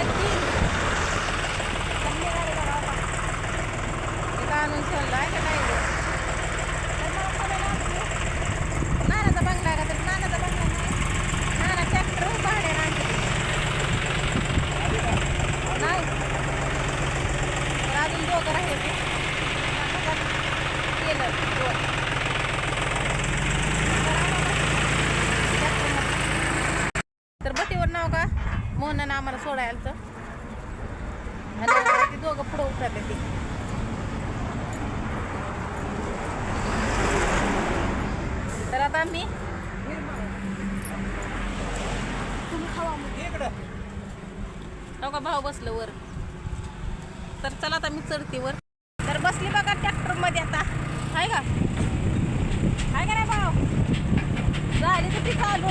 झाले तीन चांगली गाडी बघा बाबा. इथं आणून सोडलं आहे का नाही गं? तर मला कोणाला आणते? नानाचा बंगला आहे का तर नानाचा बंगला नाही नाना ट्रॅक्टर भाड्यानं आणते नाही तर अजून दोघं राहिले केलं दोन तर बटीवर नाव का मोहनानं आम्हाला सोडायला तर दोघं पुढं उतरले ते. तर आता आम्ही हो का भाऊ बसलं वर. तर चला आता मी चढते वर. तर बसली बघा ट्रॅक्टरमध्ये आता. आहे का? आहे का नाही भाऊ? झाली तर ती चालू?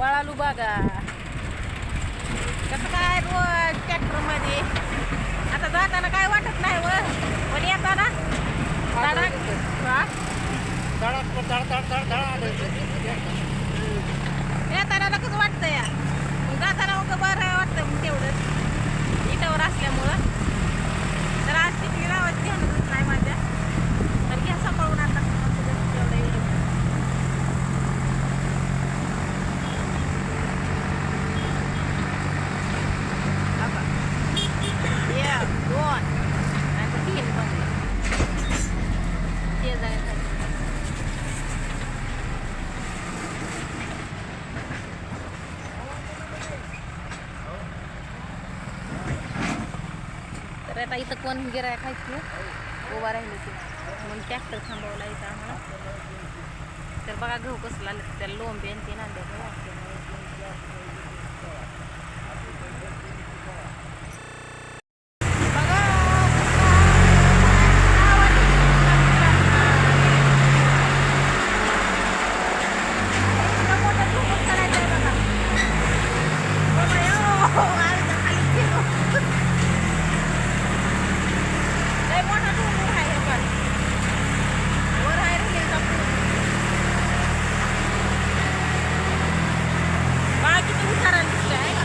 वळालू बघा. कसं काय रोज ट्रॅक्टरमध्ये आता जाताना काय वाटत नाही व. पण येताना धडक हा? येताना लगेच वाटतं या मग जाताना मग बरं वाटतं मग तेवढंच इटावर असल्यामुळं तर आज तिकडे गावात ध्यानच नाही माझ्या तर घ्या सांभाळून आता तेवढं एवढं आता एक दोन आणि तीन बंगले ते जायचं तर आता इथं कोण गिराय खायची उभा राहिली ती. म्हणून ट्रॅक्टर थांबवला इथं आम्हाला. तर बघा गहू कसला त्याला लोंबे आणि ते नांदे लय मोठा डोंगर आहे हे पण. वर आहे रे हे टाकून. बघा किती उतारा दिसतोय, आहे का?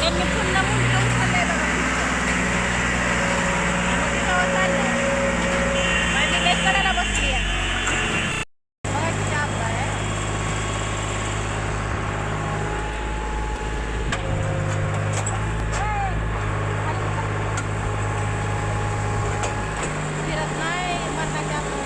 त्यांनी पुन्हा मुंडकं उचललंय बघा तिथं. आणि तिथं चाललंय. आणि मी लय कडेला बसली आहे. बघा किती अपघात आहे. फिरत नाही मरणाच्या आपण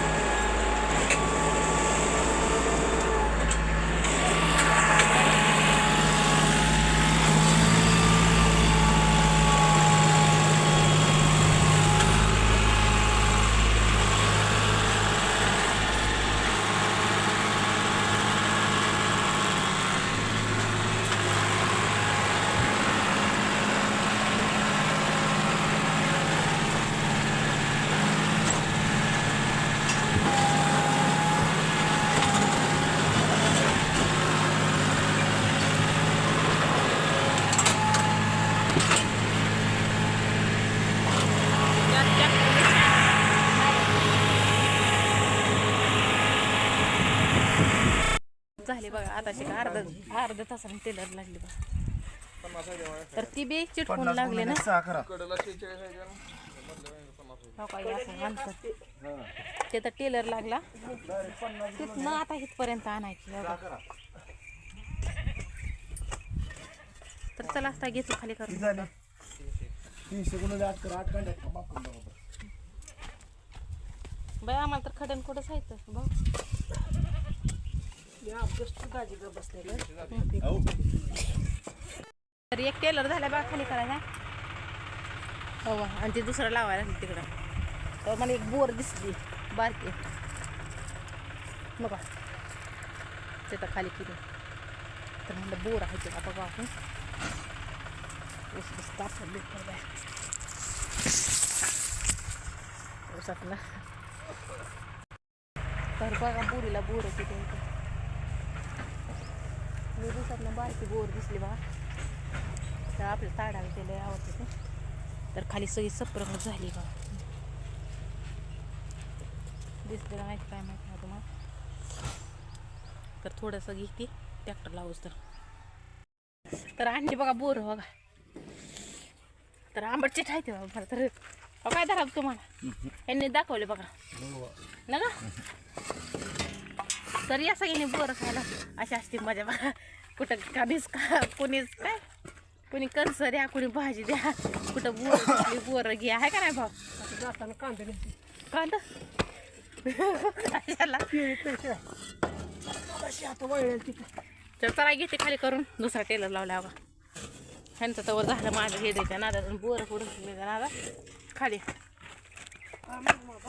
त्यात ट्रॅक्टर झाली बघा आता शिका अर्ध अर्ध तासाने टेलर लागली बघा. तर ती बी चिटकून लागली ना? हो काय असं म्हणतात. ते तर टेलर लागला. तिथनं आता इथपर्यंत आणायची हो बघा. तर चला आता घेतो खाली करून. करा बाय आम्हाला तर खडन कुठं जायचं भाऊ अहो तर एक टेलर झाला बा खाली करायला. हो आणि ते दुसरं लावायला तिकडं. तर मला एक बोर दिसली बारकी. बघा. तिथं खाली किती तर म्हणलं बोर आहे ते बघा आपण. ऊसातला तर बघा बोरीला बोर किती मी दिवसातनं बारकी बोर दिसली बघा. तर आपल्या ताडाला ते लय आवडते ते. तर खाली सगळी सप्रंग झाली बघा. दिसते का नाही काय माहिती नाही तुम्हाला? तर थोडंसं घेते ट्रॅक्टर लावूच तर. तर आणली बघा बोर बघा. तर आंबटचे ठायते बाबा तर. काय धरा तुम्हाला? यांनी दाखवले बघा. ना का तर या सगळ्यांनी बोर खायला अशी असते मजा बघा. कुठं कधीच का कोणीच काय? कोणी कंस द्या कोणी भाजी द्या. कुठं बोर दिसली बोर घ्या आहे का नाही भाऊ? जाताना कांदे कांदा? कशाला? कशी आता वळेल तिथे? तर चला घेते खाली करून. दुसरा टेलर लावला बघा. ह्यांचं तर झालं माझं हे द्यायचं नादा बोर पुढं नादा. खाली.